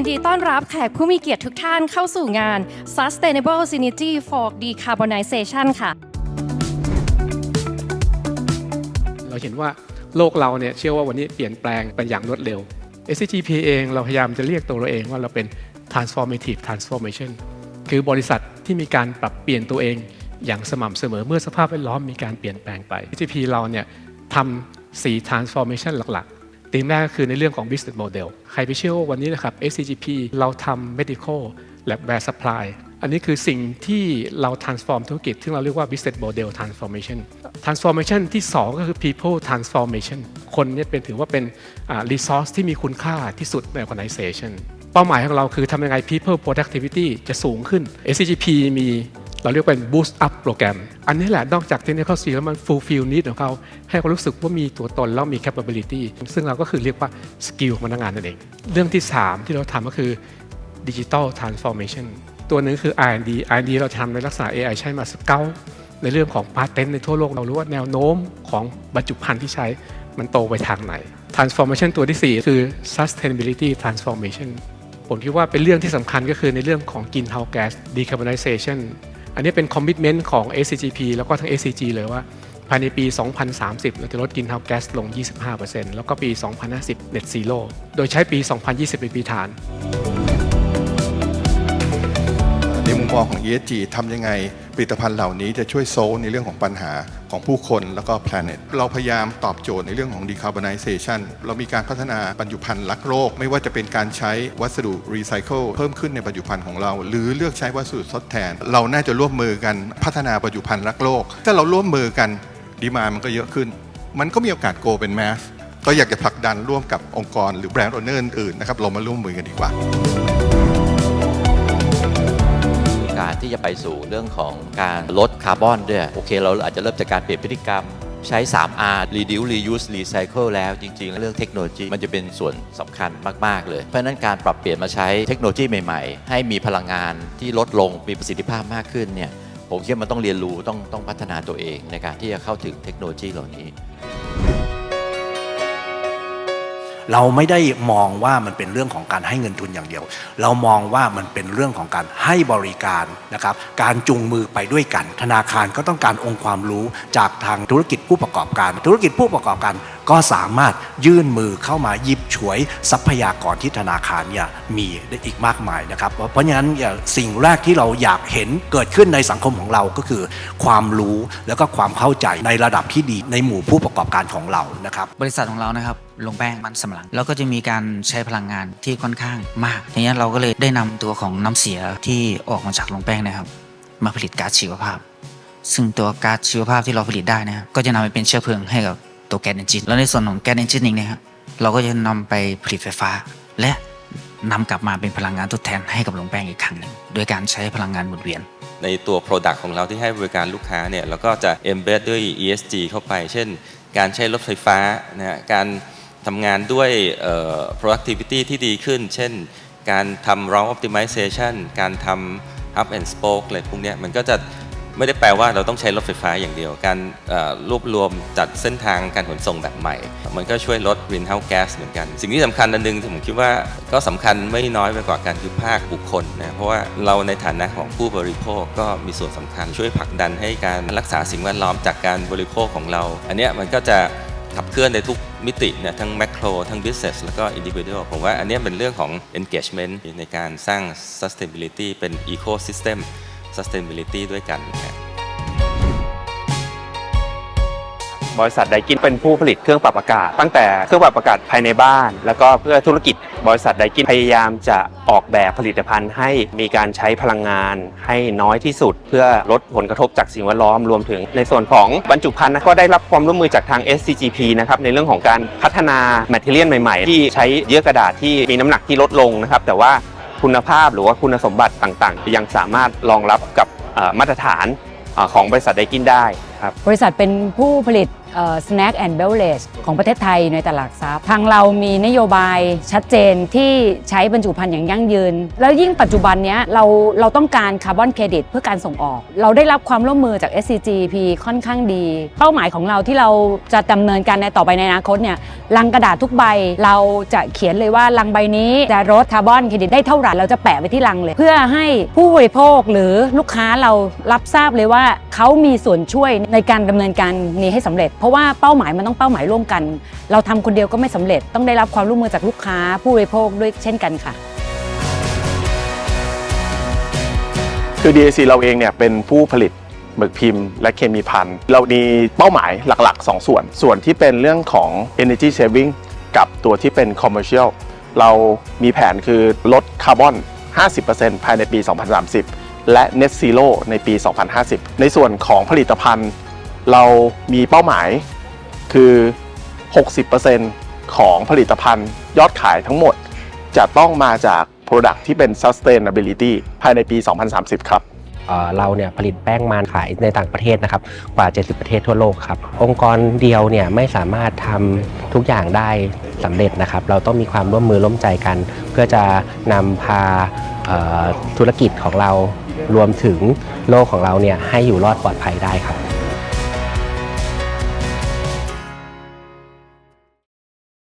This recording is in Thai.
ยินดีต้อนรับแขกผู้มีเกียรติทุกท่านเข้าสู่งาน Sustainable Synergy for Decarbonization ค่ะ เราเห็นว่าโลกเราเนี่ยเชื่อว่าวันนี้เปลี่ยนแปลงไปอย่างรวดเร็ว SCGP เองเราพยายามจะเรียกตัวเราเองว่าเราเป็น transformative transformation คือบริษัทที่มีการปรับเปลี่ยนตัวเองอย่างสม่ำเสมอเมื่อสภาพแวดล้อมมีการเปลี่ยนแปลงไป SCGP เราเนี่ยทำสี transformation หลักๆ ธีมแรกก็คือในเรื่องของ business model ใครไปเชื่อว่าวันนี้นะครับ SCGP เราทำ medical lab ware supply อันนี้คือสิ่งที่เรา transform ธุรกิจที่เราเรียกว่า business model transformation transformation ที่ 2 ก็คือ people transformation คนเนี่ยเป็นถือว่าเป็น resource ที่มีคุณค่าที่สุดใน organization เป้าหมายของเราคือทำยังไง people productivity จะสูงขึ้น SCGP มี เราเรียกเป็น boost up โปรแกรม อันนี้แหละนอกจาก technical skill แล้วมัน fulfill need ของเขาให้เขารู้สึกว่ามีตัวตนแล้วมี capability ซึ่งเราก็คือเรียกว่า skill ของพนักงานนั่นเอง เรื่องที่ 3 ที่เราทำก็คือ digital transformation ตัวหนึ่งคือ R&D R&D เราทำในลักษณะ AI ใช้มาสเกลในเรื่องของ patent ในทั่วโลกเรารู้ว่าแนวโน้มของบรรจุภัณฑ์ที่ใช้มันโตไปทางไหน transformation ตัวที่ 4 คือ sustainability transformation ผมคิดว่าเป็นเรื่องที่สำคัญก็คือในเรื่องของ greenhouse gas decarbonization อันนี้เป็นคอมมิชเมนต์ของ SCGP แล้วก็ทั้ง SCG เลยว่า ภายในปี 2030 เราจะลดกินเทาแก๊สลง 25%แล้วก็ปี 2050 net zero โดยใช้ปี 2020 เป็นปีฐาน ในมุมมองของ ESG ทำยังไง ผลิตภัณฑ์เหล่านี้จะช่วยโซลในเรื่องของปัญหาของผู้คนแล้วก็ planet เราพยายามตอบโจทย์ในเรื่องของ decarbonization เรามีการพัฒนาบรรจุภัณฑ์รักโลก ไม่ว่าจะเป็นการใช้วัสดุรีไซเคิลเพิ่มขึ้นในบรรจุภัณฑ์ของเรา หรือเลือกใช้วัสดุทดแทน เราน่าจะร่วมมือกันพัฒนาบรรจุภัณฑ์รักโลก ถ้าเราร่วมมือกันดีมามันก็เยอะขึ้น มันก็มีโอกาสโกเป็นแมสก็อยากจะผลักดันร่วมกับองค์กรหรือแบรนด์โอเนอร์อื่นๆนะครับเรามาร่วมมือกันดีกว่า ที่จะไปสู่เรื่องของการลดคาร์บอนด้วยโอเค เราอาจจะเริ่มจากการเปลี่ยนพฤติกรรมใช้ 3R reduce reuse recycle แล้วจริง ๆ เรื่องเทคโนโลยีมันจะเป็นส่วนสำคัญมาก ๆ เลย เพราะนั้นการปรับเปลี่ยนมาใช้เทคโนโลยีใหม่ ๆ ให้มีพลังงานที่ลดลงมีประสิทธิภาพมากขึ้นเนี่ยผมคิดว่ามันต้องเรียนรู้ต้องต้องพัฒนาตัวเองในการที่จะเข้าถึงเทคโนโลยีเหล่านี้ เราไม่ได้มองว่ามันเป็นเรื่องของการให้เงินทุนอย่างเดียว เรามองว่ามันเป็นเรื่องของการให้บริการนะครับ การจูงมือไปด้วยกัน ธนาคารก็ต้องการองค์ความรู้จากทางธุรกิจผู้ประกอบการ ธุรกิจผู้ประกอบการ ก็สามารถยื่นมือเข้ามาหยิบฉวยทรัพยากรที่ธนาคารเนี่ยมีได้อีกมากมายนะครับ เพราะฉะนั้นอย่าสิ่งแรกที่เราอยากเห็นเกิดขึ้นในสังคมของเราก็คือ ความรู้แล้วก็ความเข้าใจในระดับที่ดีในหมู่ผู้ประกอบการของเรานะครับ บริษัทของเรานะครับลงแป้งมันสำปะหลังแล้วก็จะมีการใช้พลังงานที่ค่อนข้างมากทีนี้เราก็เลยได้นำตัวของน้ำเสียที่ออกมาจากลงแป้งนะครับ มาผลิตก๊าซชีวภาพ ซึ่งตัวก๊าซชีวภาพที่เราผลิตได้นะครับก็จะนำไปเป็นเชื้อเพลิงให้กับ ตัวแก๊สเอนจินแล้วในส่วนของแก๊สเอนจินเองนะครับเราก็จะนำไปผลิตไฟฟ้า และนำกลับมาเป็นพลังงานทดแทนให้กับลงแป้งอีกครั้งหนึ่งโดยการใช้พลังงานหมุนเวียน ในตัว Product ของเราที่ให้บริการลูกค้าเนี่ยเราก็จะ embed ด้วย ESG เข้าไป เช่น การใช้รถไฟฟ้านะฮะการทำงานด้วย productivity ที่ดีขึ้น เช่น การทำ route optimization การทำ hub and spoke อะไรพวกเนี้ยมันก็จะ ไม่ได้แปลว่าเราต้องใช้รถไฟฟ้าอย่างเดียว การรวบรวมจัดเส้นทางการขนส่งแบบใหม่ มันก็ช่วยลด greenhouse gas เหมือนกัน สิ่งที่สำคัญอันหนึงที่ผมคิดว่าก็สำคัญไม่น้อยไปกว่าการคือภาคบุคคลนะเพราะว่าเราในฐานะของผู้บริโภคก็มีส่วนสำคัญ ช่วยผลักดันให้การรักษาสิ่งแวดล้อมจากการบริโภคของเรา อันนี้มันก็จะขับเคลื่อนในทุกมิติเนี่ยทั้ง macro ทั้ง business แล้วก็ individual ผมว่าอันนี้เป็นเรื่องของ engagement ในการสร้าง sustainability เป็น ecosystem sustainability ด้วยกันนะบริษัทไดกินเป็นผู้ผลิตเครื่องปรับอากาศ ตั้งแต่เครื่องปรับอากาศภายในบ้าน แล้วก็เพื่อธุรกิจ บริษัทไดกินพยายามจะออกแบบผลิตภัณฑ์ ให้มีการใช้พลังงาน ให้น้อยที่สุด เพื่อลดผลกระทบจากสิ่งแวดล้อมรวมถึง ในส่วนของบรรจุภัณฑ์ก็ได้รับความร่วมมือจากทาง SCGP นะครับในเรื่องของการพัฒนาแมทเทียลใหม่ ๆ ที่ใช้เยื่อกระดาษที่มีน้ำหนักที่ลดลงนะครับแต่ว่า คุณภาพหรือว่าคุณสมบัติต่างๆ ยังสามารถรองรับกับมาตรฐานของบริษัทไดกินได้ ครับบริษัทเป็นผู้ผลิตเอ่อ snack and beverage ของประเทศไทยในตลาดซับทางเรามีนโยบายชัดเจนที่ใช้บรรจุภัณฑ์อย่างยั่งยืน แล้วยิ่งปัจจุบันเนี้ยเราเราต้องการคาร์บอนเครดิตเพื่อการส่งออก เราได้รับความร่วมมือจาก SCGP ค่อนข้างดี เป้าหมายของเราที่เราจะดำเนินการในต่อไปในอนาคตเนี่ยลังกระดาษทุกใบเราจะเขียนเลยว่าลังใบนี้จะลดคาร์บอนเครดิตได้เท่าไหร่เราจะแปะไว้ที่ลังเลย เพื่อให้ผู้บริโภคหรือลูกค้าเรารับทราบเลยว่าเขามีส่วนช่วยในการดำเนินการนี้ให้สำเร็จ เพราะว่าเป้าหมายมันต้องเป้าหมายร่วมกัน เราทำคนเดียวก็ไม่สำเร็จ ต้องได้รับความร่วมมือจากลูกค้าผู้บริโภคด้วยเช่นกันค่ะ คือ DAC เราเองเนี่ยเป็นผู้ผลิตหมึกพิมพ์และเคมีพันเรามีเป้าหมายหลักๆ 2 ส่วน ส่วนที่เป็นเรื่องของ energy saving กับตัวที่เป็น commercial เรามีแผนคือลดคาร์บอน 50%ภายในปี 2030 และ net zero ในปี 2050 ในส่วนของผลิตภัณฑ์ เรามีเป้าหมายคือ 60%ของผลิตภัณฑ์ยอดขายทั้งหมด จะต้องมาจาก Product ที่เป็น sustainability ภายในปี 2030 ครับเอ่อเราเนี่ยผลิตแป้งมันขายในต่างประเทศนะครับกว่า 70 ประเทศทั่วโลกครับ องค์กรเดียวเนี่ยไม่สามารถทำทุกอย่างได้สำเร็จนะครับ เราต้องมีความร่วมมือร่วมใจกัน เพื่อจะนำพาธุรกิจของเรา รวมถึงโลกของเราเนี่ยให้อยู่รอดปลอดภัยได้ครับ